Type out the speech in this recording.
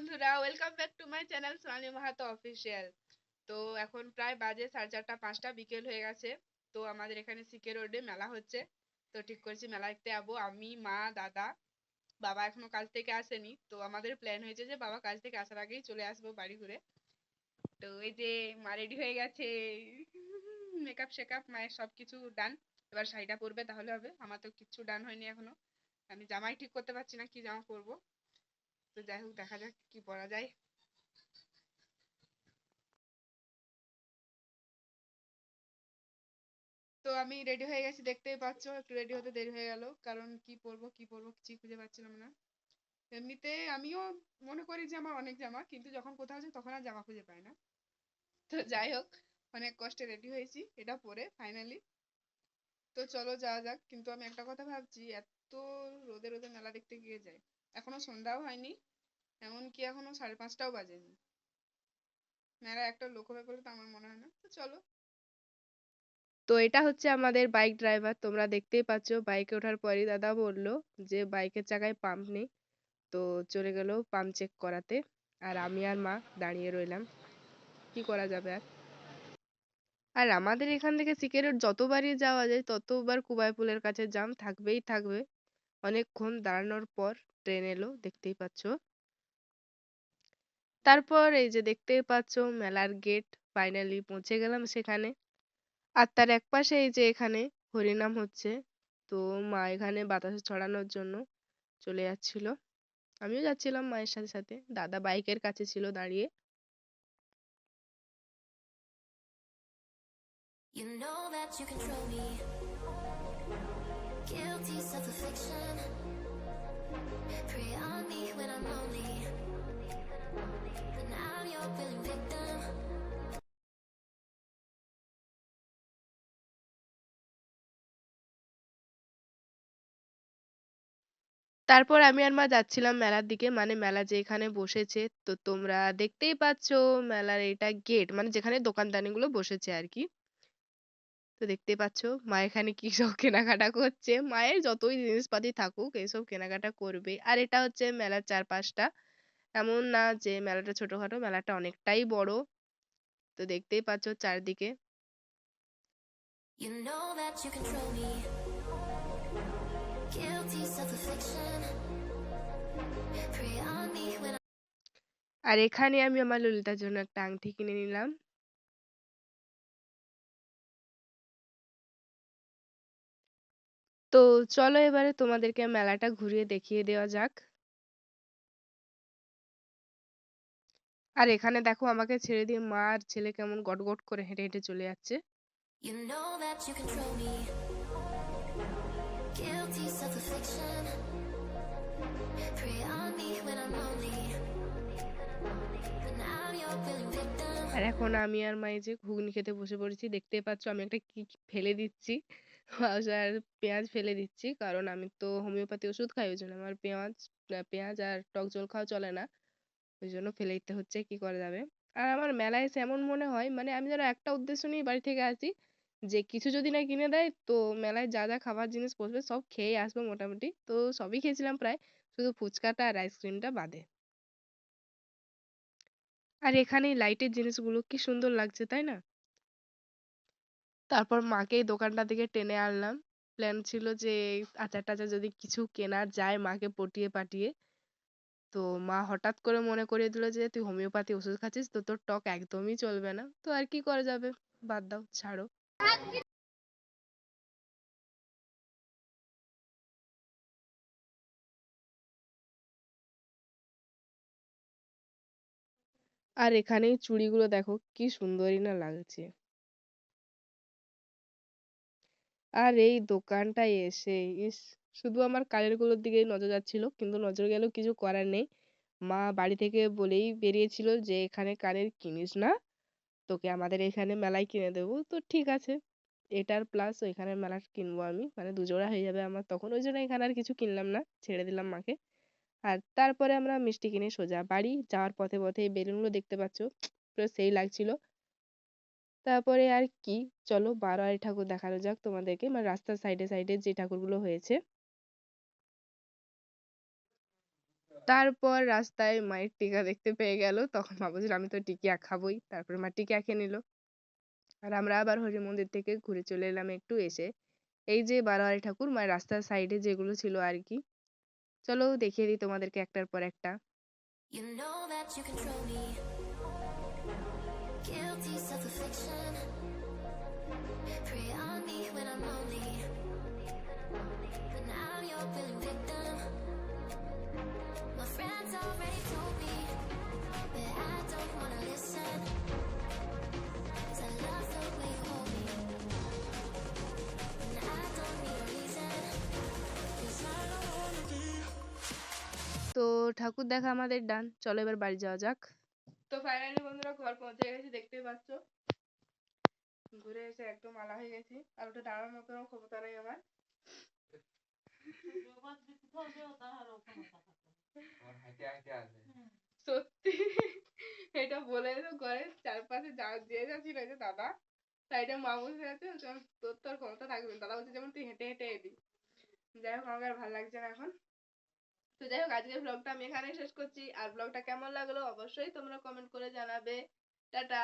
বন্ধুরা welcome back to my channel Sonali Mahato official তো এখন প্রায় বাজে সাড়ে চারটা, পাঁচটা বিকেল হয়ে গেছে। তো আমাদের এখানে সিকে রোডে মেলা হচ্ছে। তো ঠিক করেছি মেলা দেখতে যাব। আমি, মা, দাদা, বাবা এখনও কাজ থেকে আসেনি। তো আমাদের প্ল্যান হয়েছে যে বাবা কাজ থেকে আসার আগেই চলে আসব বাড়ি ঘুরে। তো এই যে মা রেডি হয়ে গেছে। মেকআপ শেকআপ মায়ের সব কিছু ডান এবার শাড়িটা পরবে, তাহলে হবে। আমার তো কিচ্ছু ডান হয়নি এখনও। আমি জামাই ঠিক করতে পারছি না, কি জামা পরবো। তো যাই হোক, দেখা যাক কি পরা যায়। তো আমি রেডি হয়ে গেছি, দেখতেই পাচ্ছ, একটু রেডি হতে দেরি হয়ে গেল, কারণ কি পরবো কি পরবো, কিছুই খুঁজে পাচ্ছিলাম না। এমনিতে আমিও মনে করি যে আমার অনেক জামা, কিন্তু যখন কোথাও যাই তখন আর জামা খুঁজে পাই না। তো যাই হোক, অনেক কষ্টে রেডি হয়েছি, এটা পরে ফাইনালি তো চলো যাওয়া যাক, কিন্তু আমি একটা কথা ভাবছি, এত রোদে রোদে মেলা দেখতে গিয়ে যাই। এখনও সন্ধ্যাও হয়নি, এমনকি এখনও সাড়ে পাঁচটাও বাজেনি। মেলা একটা লোক হবে বলে তো আমার মনে হয় না, তো চলো। তো এটা হচ্ছে আমাদের বাইক ড্রাইভার তোমরা দেখতেই পাচ্ছ বাইকে ওঠার পরই দাদা বলল যে বাইকের চাকায় পাম্প নেই, তো চলে গেল পাম্প চেক করাতে, আর আমি আর মা দাঁড়িয়ে রইলাম। কি করা যাবে আর? আর আমাদের এখান থেকে সিকেরেট যতবারই যাওয়া যায়, ততবার কুবাইপুলের কাছে জ্যাম থাকবেই থাকবে। অনেকক্ষণ দাঁড়ানোর পর ট্রেন এলো, দেখতেই পাচ্ছ তারপর এই যে দেখতেই পাচ্ছ, মেলার গেট ফাইনালি পৌঁছে গেলাম সেখানে আর তার একপাশে এই যে এখানে হরিনাম হচ্ছে, তো মা এখানে বাতাসে ছড়ানোর জন্য চলে যাচ্ছিল আমিও যাচ্ছিলাম মায়ের সাথে সাথে, দাদা বাইকের কাছে ছিল দাঁড়িয়ে You know that you control me. Guilty self-affliction. তারপর আমি আর মা যাচ্ছিলাম মেলার দিকে। মানে মেলা যে এখানে বসেছে, তো তোমরা দেখতেই পাচ্ছ মেলার এটা গেট মানে যেখানে দোকানদানিগুলো বসেছে আর কি। তো দেখতেই পাচ্ছ মা এখানে কি সব কেনাকাটা করছে? মায়ের যতই জিনিসপাতি থাকুক এসব কেনাকাটা করবে। আর এটা হচ্ছে মেলার চারপাশটা। এমন না যে মেলাটা ছোটখাটো মেলাটা অনেকটাই বড়। তো দেখতেই পাচ্ছ চারদিকে। You know that you control me. Guilty self-affliction. Prey on me when I'm আর এখানে আমি আমার ললিতার জন্য একটা আংটি কিনে নিলাম। তো চলো এবারে তোমাদেরকে মেলাটা ঘুরিয়ে দেখিয়ে দেওয়া যাক আর এখানে দেখো আমাকে ছেড়ে দিয়ে মা আর ছেলে কেমন গটগট করে হেঁটে হেঁটে চলে যাচ্ছে You know that you control me. Guilty self-affliction. Prey on me when I'm lonely. But now you're willing victim. আর এখন আমি আর মা এই যে ঘুগনি খেতে বসে পড়েছি দেখতেই পাচ্ছ আমি একটা কি ফেলে দিচ্ছি আর পেঁয়াজ ফেলে দিচ্ছি। কারণ আমি তো হোমিওপ্যাথি ওষুধ খাই, ওই জন্য আমার পেঁয়াজ পেঁয়াজ আর টক জল খাওয়া চলে না। ওই জন্য ফেলে দিতে হচ্ছে, কি করা যাবে? আর আমার মেলায় এসে এমন মনে হয় মানে আমি যেন একটা উদ্দেশ্য নিয়ে বাড়ি থেকে আসি যে, কিছু যদি না কিনে দেয়, তো মেলায় যা যা খাবার জিনিস বসবে সব খেয়ে আসব মোটামুটি। তো সবই খেয়েছিলাম প্রায়, শুধু ফুচকাটা আর আইসক্রিমটা বাদে। আর এখানে লাইটের জিনিসগুলো কি সুন্দর লাগছে, তাই না? তারপর মাকে দোকানটা থেকে টেনে আনলাম। প্ল্যান ছিল যে আচার টাচার যদি কিছু কেনা যায় মাকে পটিয়ে পাঠিয়ে তো মা হঠাৎ করে মনে করিয়ে দিল যে, তুই হোমিওপ্যাথি ওষুধ খাচ্ছিস তো তোর টক একদমই চলবে না। তো আর কি করা যাবে? বাদ দাও, ছাড়ো। আর এখানে চুড়িগুলো দেখো, কি সুন্দরই না লাগছে। আর এই দোকানটায় এসে, ইস! শুধু আমার কানেরগুলোর দিকেই নজর যাচ্ছিল, কিন্তু নজর গেলেও কিছু করার নেই। মা বাড়ি থেকে বলেই বেরিয়েছিল যে, এখানে কানের কিনিস না, তোকে আমাদের এখানে মেলায় কিনে দেবো। তো ঠিক আছে, এটার প্লাস ওইখানের মেলার কিনবো আমি মানে দুজোড়া হয়ে যাবে আমার তখন। ওই জন্য এখানে আর কিছু কিনলাম না, ছেড়ে দিলাম মাকে। আর তারপরে আমরা মিষ্টি কিনে সোজা বাড়ি, যাওয়ার পথে পথে বেলুনগুলো দেখতে পাচ্ছ, পুরো সেই লাগছিল। তারপরে আর কি, চলো বারোয়ারি ঠাকুর দেখানো যাক তোমাদেরকে মানে রাস্তার সাইডে সাইডে যে ঠাকুরগুলো হয়েছে। তারপর রাস্তায় মায়ের টিকা দেখতে পেয়ে গেল, তখন মা বলছিল, আমি তো টিকিয়া খাবোই। তারপরে মা টিকিয়া খেয়ে নিল। আর আমরা আবার হরি মন্দির থেকে ঘুরে চলে এলাম একটু এসে। এই যে বারোয়ারি ঠাকুর মায়ের রাস্তার সাইডে যেগুলো ছিল আর কি। চলো দেখিয়ে দিই তোমাদেরকে একটার পর একটা। You know that you control me. Guilty self-affliction. Prey on me when I'm lonely. But now you're willing victim. My friends already told me, but I don't wanna listen. 'Cause I love the way you hold me. And I don't need a reason. 'Cause I don't wanna be. তো ঠাকুর দেখা আমাদের ডান চলো এবার বাড়ি যাওয়া যাক তো finally বন্ধুরা ঘর পৌঁছে গেছি, দেখতেই পাচ্ছ। ঘুরে এসে একদম আলা হয়ে গেছি, আর ওটা দাঁড়ানোর কোনো ক্ষমতা নেই আমার। সত্যি, এটা বলে তো ঘরের চারপাশে যা যে যা ছিল এই যে দাদা সাইডে মা বসে আছে, তোর তোর ক্ষমতা থাকবে। দাদা বলছে যেমন তুই হেঁটে হেঁটে এলি। যাই হোক আমার ভালো লাগছে না এখন। তো যাই হোক, আজকের ব্লগটা আমি এখানেই শেষ করছি। আর ব্লগটা কেমন লাগল অবশ্যই তোমরা কমেন্ট করে জানাবে। টাটা!